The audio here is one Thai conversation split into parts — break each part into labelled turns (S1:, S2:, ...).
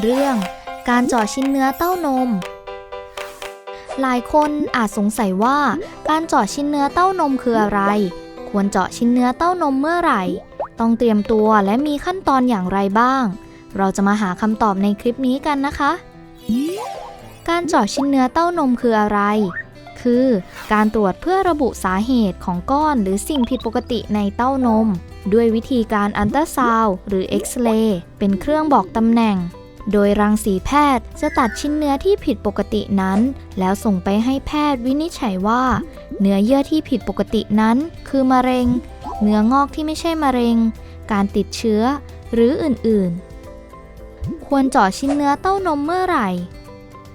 S1: เรื่องการเจาะชิ้นเนื้อเต้านม หลายคนอาจสงสัยว่าการเจาะชิ้นเนื้อเต้านมคืออะไร ควรเจาะชิ้นเนื้อเต้านมเมื่อไหร่ ต้องเตรียมตัวและมีขั้นตอนอย่างไรบ้าง เราจะมาหาคำตอบในคลิปนี้กันนะคะ การเจาะชิ้นเนื้อเต้านมคืออะไร คือ การตรวจเพื่อระบุสาเหตุของก้อนหรือสิ่งผิดปกติในเต้านม ด้วยวิธีการอันตราซาวด์หรือเอ็กซเรย์เป็นเครื่องบอกตำแหน่ง โดยรังสีแพทย์จะตัดชิ้นเนื้อที่ผิดปกตินั้น แล้วส่งไปให้แพทย์วินิจฉัยว่า เนื้อเยื่อที่ผิดปกตินั้น คือมะเร็ง เนื้องอกที่ไม่ใช่มะเร็ง การติดเชื้อ หรืออื่นๆ ควรเจาะชิ้นเนื้อเต้านมเมื่อไหร่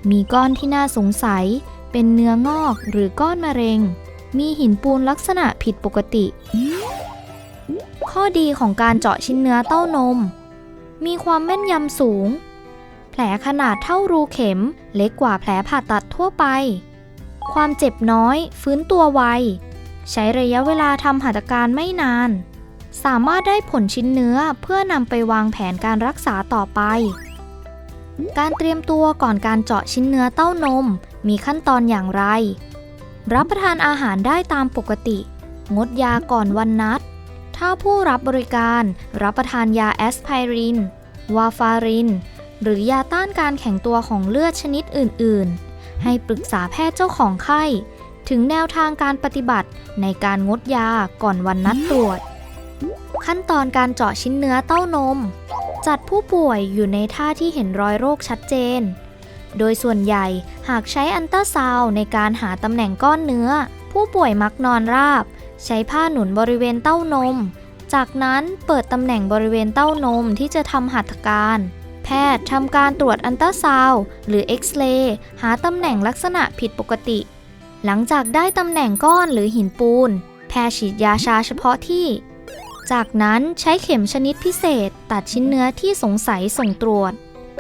S1: มีก้อนที่น่าสงสัย เป็นเนื้องอกหรือก้อนมะเร็ง มีหินปูนลักษณะผิดปกติ ข้อดีของการเจาะชิ้นเนื้อเต้านมมีความแม่นยำสูง แผลขนาดเท่ารูเข็ม เล็กกว่าแผลผ่าตัดทั่วไป ความเจ็บน้อย ฟื้นตัวไว ใช้ระยะเวลาทำหัตถการไม่นาน สามารถได้ผลชิ้นเนื้อเพื่อนำไปวางแผนการรักษาต่อไป การเตรียมตัวก่อนการเจาะชิ้นเนื้อเต้านม มีขั้นตอนอย่างไร รับประทานอาหารได้ตามปกติ งดยาก่อนวันนัด ถ้าผู้รับบริการรับประทานยาแอสไพริน วาฟาริน หรือยาต้านการแข็งตัวของเลือดชนิดอื่น ๆ ให้ปรึกษาแพทย์เจ้าของไข้ ถึงแนวทางการปฏิบัติในการงดยาก่อนวันนัดตรวจ ขั้นตอนการเจาะชิ้นเนื้อเต้านม จัดผู้ป่วยอยู่ในท่าที่เห็นรอยโรคชัดเจน โดยส่วนใหญ่หากใช้อันตราซาวในการหาตำแหน่งก้อนเนื้อ ผู้ป่วยมักนอนราบ ใช้ผ้าหนุนบริเวณเต้านม จากนั้นเปิดตำแหน่งบริเวณเต้านมที่จะทำหัตถการ ทย์ทำการตรวจอันตราซาวหรือเอ็กซเรย์หาตำแหน่งลักษณะผิดปกติ หลังจากได้ตำแหน่งก้อนหรือหินปูน แพทย์ฉีดยาชาเฉพาะที่ จากนั้นใช้เข็มชนิดพิเศษ ตัดชิ้นเนื้อที่สงสัยส่งตรวจ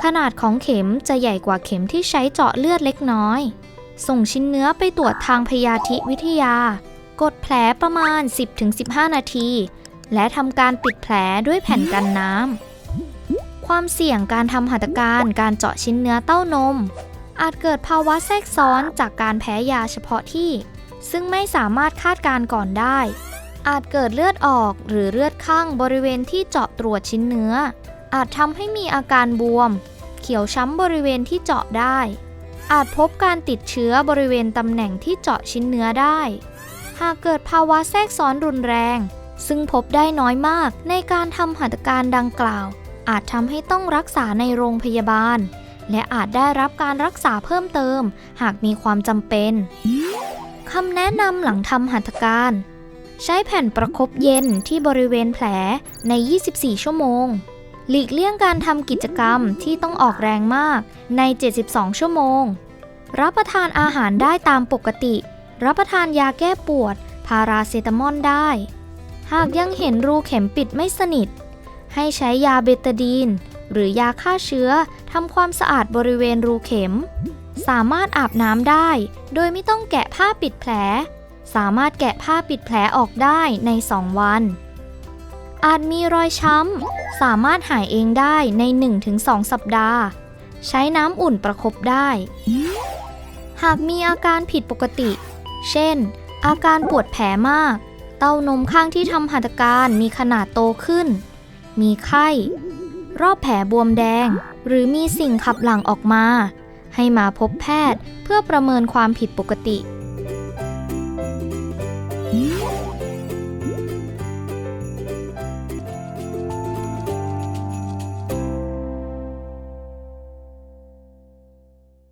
S1: ขนาดของเข็มจะใหญ่กว่าเข็มที่ใช้เจาะเลือดเล็กน้อย ส่งชิ้นเนื้อไปตรวจทางพยาธิวิทยา กดแผลประมาณ 10-15 นาที และทำการปิดแผลด้วยแผ่นกันน้ำ ความเสี่ยงการทำหัตถการการเจาะชิ้นเนื้อเต้านม อาจเกิดภาวะแทรกซ้อนจากการแพ้ยาเฉพาะที่ ซึ่งไม่สามารถคาดการก่อนได้ อาจเกิดเลือดออกหรือเลือดข้างบริเวณที่เจาะตรวจชิ้นเนื้อ อาจทำให้มีอาการบวม เขียวช้ำบริเวณที่เจาะได้ อาจพบการติดเชื้อบริเวณตำแหน่งที่เจาะชิ้นเนื้อได้ หากเกิดภาวะแทรกซ้อนรุนแรง ซึ่งพบได้น้อยมากในการทำหัตถการดังกล่าว อาจทำให้ต้องรักษาในโรงพยาบาล และอาจได้รับการรักษาเพิ่มเติม หากมีความจำเป็นคำแนะนำหลังทำหัตถการ ใช้แผ่นประคบเย็นที่บริเวณแผลใน 24 ชั่วโมง หลีกเลี่ยงการทำกิจกรรมที่ต้องออกแรงมากใน 72 ชั่วโมง รับประทานอาหารได้ตามปกติ รับประทานยาแก้ปวด พาราเซตามอลได้ หากยังเห็นรูเข็มปิดไม่สนิท ให้ใช้ยาเบตาดีน หรือยาฆ่าเชื้อทำความสะอาดบริเวณรูเข็ม สามารถอาบน้ำได้ โดยไม่ต้องแกะผ้าปิดแผล สามารถแกะผ้าปิดแผลออกได้ใน 2 วัน อาจมีรอยช้ำ สามารถหายเองได้ใน 1-2 สัปดาห์ ใช้น้ำอุ่นประคบได้ หากมีอาการผิดปกติ เช่น อาการปวดแผลมาก เต้านมข้างที่ทำหัตถการมีขนาดโตขึ้น มีไข้ รอบแผลบวมแดง หรือมีสิ่งขับหลั่งออกมา ให้มาพบแพทย์เพื่อประเมินความผิดปกติ